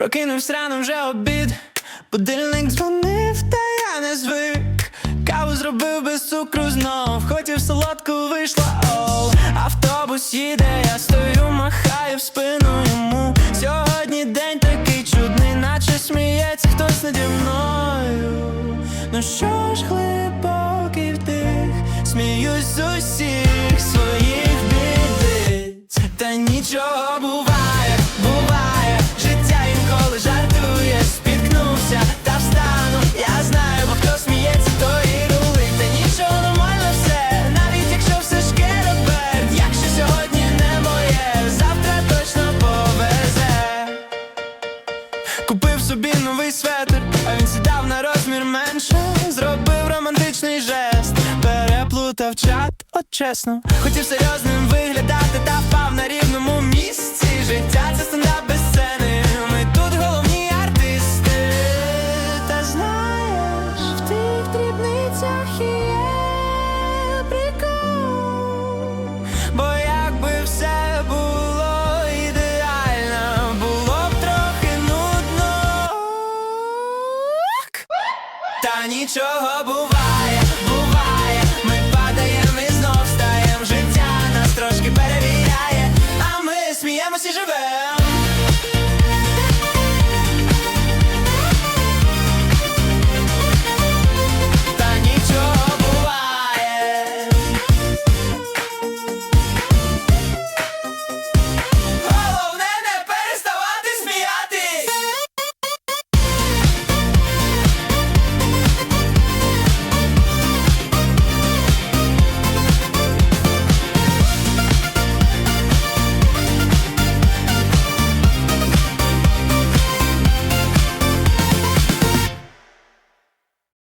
Прокинувся рано вже обід, будильник дзвонив, та я не звик. Каву зробив без цукру знов, хотів солодку вийшла, оу Автобус їде, я стою, махаю в спину йому. Сьогодні день такий чудний, наче сміється хтось наді мною. Ну що ж, глибокий вдих, сміюсь з усіх своїх бідиць. Та нічого буває, новий светр, а він сідав на розмір менше. Зробив романтичний жест, переплутав чат, от чесно. Хотів серйозним виглядати, та впав на рівному та нічого бува.